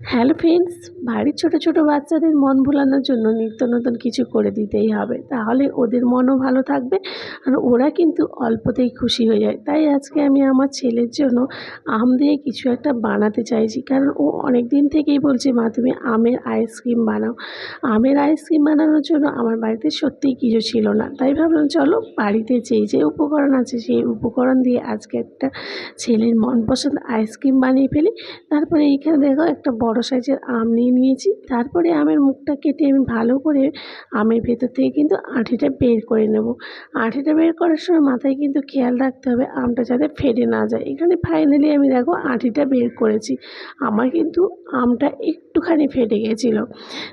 Hello friends, বাড়ির ছোট ছোট বাচ্চাদের মন ভোলানোর জন্য নিত্য নতুন কিছু করে দিতেই হবে। তাহলে ওদের মনও ভালো থাকবে আর ওরা কিন্তু অল্পতেই খুশি হয়ে যায়। তাই আজকে আমি আমার ছেলের জন্য আম দিয়ে কিছু একটা বানাতে চাইছি। কারণ ও অনেক দিন থেকেই বলছে, মা, তুমি আমের আইসক্রিম বানাও। আমের আইসক্রিম বানানোর জন্য আমার বাড়িতে সত্যিই কিছু ছিল না। তাই ভাবলাম, চলো বাড়িতে যেই যে উপকরণ আছে, সেই উপকরণ দিয়ে আজকে একটা ছেলের মনপসন্দ আইসক্রিম বানিয়ে ফেলি। তারপরে এইখানে দেখো একটা বড় সাইজের আম নিয়ে নিয়েছি। তারপরে আমের মুখটা কেটে আমি ভালো করে আমের ভেতর থেকে কিন্তু আঁটিটা বের করে নেব। আঁটিটা বের করার সময় মাথায় কিন্তু খেয়াল রাখতে হবে আমটা যাতে ফেটে না যায়। এখানে ফাইনালি আমি দেখো আঁটিটা বের করেছি। আমার কিন্তু আমটা একটুখানি ফেটে গেছিল।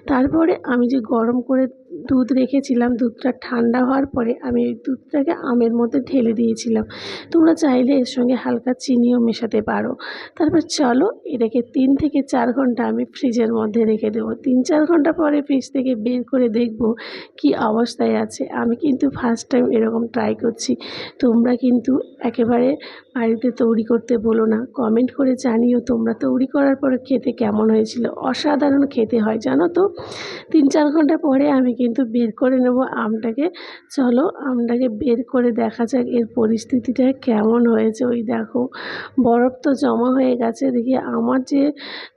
তারপরে আমি যে গরম করে দুধ রেখেছিলাম, দুধটা ঠান্ডা হওয়ার পরে আমি ওই দুধটাকে আমের মধ্যে ঢেলে দিয়েছিলাম। তোমরা চাইলে এর সঙ্গে হালকা চিনিও মেশাতে পারো। তারপর চলো এটাকে তিন থেকে চার ঘণ্টা আমি ফ্রিজের মধ্যে রেখে দেবো। তিন চার ঘণ্টা পরে ফ্রিজ থেকে বের করে দেখব কি অবস্থায় আছে। আমি কিন্তু ফার্স্ট টাইম এরকম ট্রাই করছি। তোমরা কিন্তু একেবারে বাড়িতে তৈরি করতে বলো না। কমেন্ট করে জানিও তোমরা। তৈরি করার পরে খেতে কেমন হয়েছিল? অসাধারণ খেতে হয়, জানো তো? তিন চার ঘণ্টা পরে আমি কিন্তু বের করে নেব আমটাকে। চলো আমটাকে বের করে দেখা যাক এর পরিস্থিতিটা কেমন হয়েছে। ওই দেখো, বরফ তো জমা হয়ে গেছে। দেখি আমার যে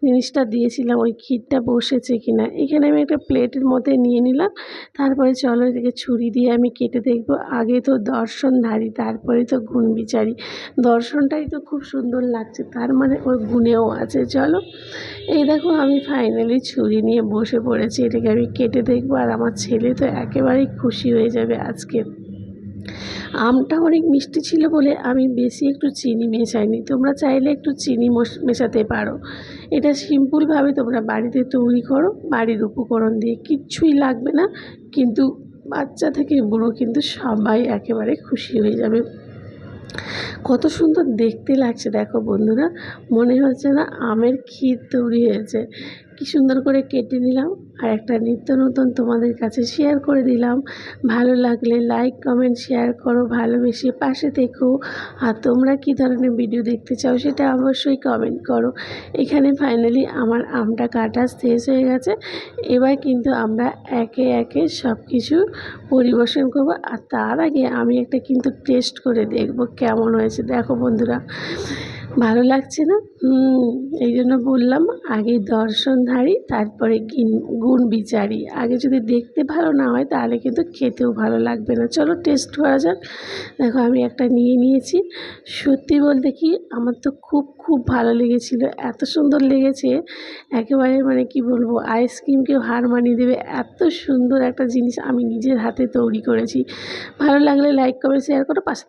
জিনিসটা দিয়েছিলাম, ওই ক্ষীরটা বসেছে কিনা। এখানে আমি একটা প্লেটের মধ্যে নিয়ে নিলাম। তারপরে চলো এদিকে ছুরি দিয়ে আমি কেটে দেখব। আগে তো দর্শনধারী, তারপরে তো গুণ বিচারি দর্শনটাই তো খুব সুন্দর লাগছে, তার মানে ওর গুণেও আছে। চলো এই দেখো, আমি ফাইনালি ছুরি নিয়ে বসে পড়েছি। এটাকে আমি কেটে দেখব আর আমার ছেলে তো একেবারেই খুশি হয়ে যাবে আজকে। আমটা অনেক মিষ্টি ছিল বলে আমি বেশি একটু চিনি মেশাইনি। তোমরা চাইলে একটু চিনি মেশাতে পারো। এটা সিম্পলভাবে তোমরা বাড়িতে তৈরি করো, বাড়ির উপকরণ দিয়ে। কিচ্ছুই লাগবে না, কিন্তু বাচ্চা থেকে বুড়ো কিন্তু সবাই একেবারে খুশি হয়ে যাবে। কত সুন্দর দেখতে লাগছে দেখো বন্ধুরা। মনে হচ্ছে না আমের ক্ষীর তৈরি হয়েছে। কি সুন্দর করে কেটে নিলাম আর একটা নিত্য নতুন তোমাদের কাছে শেয়ার করে দিলাম। ভালো লাগলে লাইক কমেন্ট শেয়ার করো, ভালোবেসে পাশে থেকো। আর তোমরা কি ধরনের ভিডিও দেখতে চাও সেটা অবশ্যই কমেন্ট করো। এখানে ফাইনালি আমার আমটা কাটা শেষ হয়ে গেছে। এবার কিন্তু আমরা একে একে সব কিছু পরিবেশন করব। আর তার আগে আমি একটা কিন্তু টেস্ট করে দেখব কেমন হয়েছে। দেখো বন্ধুরা ভালো লাগছে না? এই জন্য বললাম আগে দর্শনধারী তারপরে গুণ বিচারি। আগে যদি দেখতে ভালো না হয়, তাহলে কিন্তু খেতেও ভালো লাগবে না। চলো টেস্ট করা যাক। দেখো আমি একটা নিয়ে নিয়েছি। সত্যি বলতে কি, আমার তো খুব খুব ভালো লেগেছিলো। এত সুন্দর লেগেছে। একেবারে মানে কি বলব আইসক্রিমকেও হার মানিয়ে দেবে। এত সুন্দর একটা জিনিস আমি নিজের হাতে তৈরি করেছি। ভালো লাগলে লাইক কমেন্ট শেয়ার করো পাশে